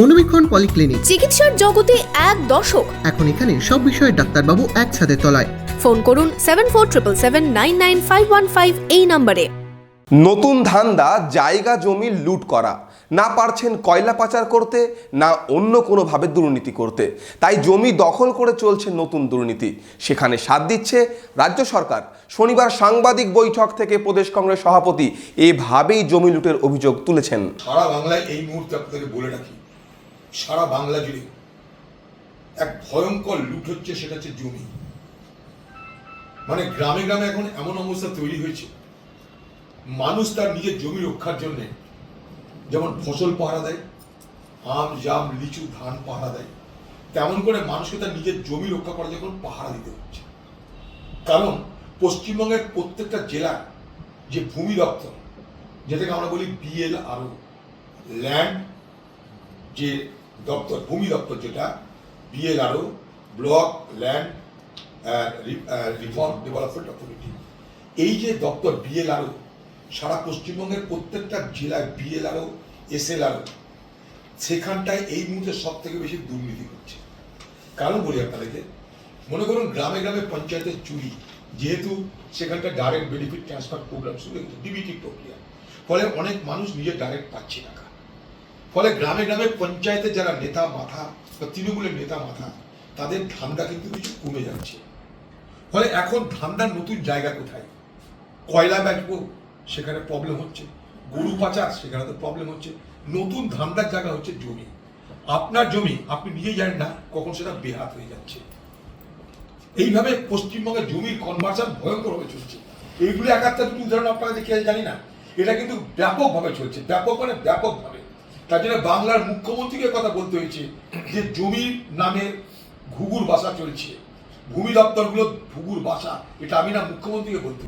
মনোবীক্ষণ polyclinic. চিকিৎসার জগতে এক দশক এখন এখানে সব বিষয়ে ডাক্তারবাবু একসাথে তলায়। ফোন করুন seven four triple seven nine nine five one five এই নম্বরে। নতুন ধান্দা জায়গা জমি লুট করা। না পারছেন কয়লা পাচার করতে না অন্য কোনোভাবে দুর্নীতি করতে। তাই জমি দখল করে চলছে নতুন দুর্নীতি। সেখানে সাথ দিচ্ছে রাজ্য সরকার। শনিবার সাংবাদিক বৈঠক থেকে প্রদেশ কংগ্রেস সভাপতি এভাবেই জমি লুটের অভিযোগ তুলেছেন। সারা বাংলায় এই মুহূর্তে আপনাদের বলে রাখি সারা বাংলা জুড়ে এক ভয়ঙ্কর লুট হচ্ছে, সেটা হচ্ছে জমি। মানে গ্রামে গ্রামে এখন এমন অবস্থা তৈরি হয়েছে। মানুষ তার নিজের জমি রক্ষার জন্য যেমন ফসল পাহারা দেয়, আম, জাম, লিচু, ধান পাহারা দেয়, তেমন করে মানুষকে তার নিজের জমি রক্ষা করার যখন পাহারা দিতে হচ্ছে। কারণ পশ্চিমবঙ্গের প্রত্যেকটা জেলার যে ভূমি দপ্তর, যেটাকে আমরা বলি বিএল আরও ল্যান্ড যে দপ্তর, ভূমি দপ্তর যেটা BLRO block land reform development authority এই যে দপ্তর বিএলআরও সারা পশ্চিমবঙ্গের প্রত্যেকটা জেলায় বিএলআরও এসএলআরও সেখানটায় এই মুহূর্তে সব থেকে বেশি দুর্নীতি হচ্ছে। কারণ বলি আপনাদেরকে, মনে করুন গ্রামে গ্রামে পঞ্চায়েতের চুরি, যেহেতু সেখানটা ডাইরেক্ট বেনিফিট ট্রান্সফার প্রোগ্রাম শুরু হয়েছে ডিবিটি প্রক্রিয়া। ফলে অনেক মানুষ নিজের ডাইরেক্ট পাচ্ছে টাকা ফলে গ্রামে গ্রামে পঞ্চায়েতের যারা নেতা মাথা বা তৃণমূলের নেতা মাথা, তাদের ধান্দা কিন্তু কিছু কমে যাচ্ছে। ফলে এখন ধান্দার নতুন জায়গা কোথায়? কয়লা বেচবো, সেখানে প্রবলেম হচ্ছে। গরু পাচার, সেখানে তো প্রবলেম হচ্ছে। নতুন ধান্দার জায়গা হচ্ছে জমি। আপনার জমি আপনি নিজেই জানেন না, কখন সেটা বেহাত হয়ে যাচ্ছে। এইভাবে পশ্চিমবঙ্গের জমির কনভার্সন ভয়ঙ্করভাবে চলছে। এইগুলি একাত্তর উদাহরণ আপনারা দেখে জানি না। এটা কিন্তু ব্যাপকভাবে চলছে। ব্যাপক মানে ব্যাপকভাবে। তার জন্য বাংলার মুখ্যমন্ত্রীকে কথা বলতে হয়েছে যে জমির নামে ঘুঘুর বাসা চলছে। ভূমি দপ্তরগুলো ঘুঘুর বাসা, এটা আমি না মুখ্যমন্ত্রীকে বলতে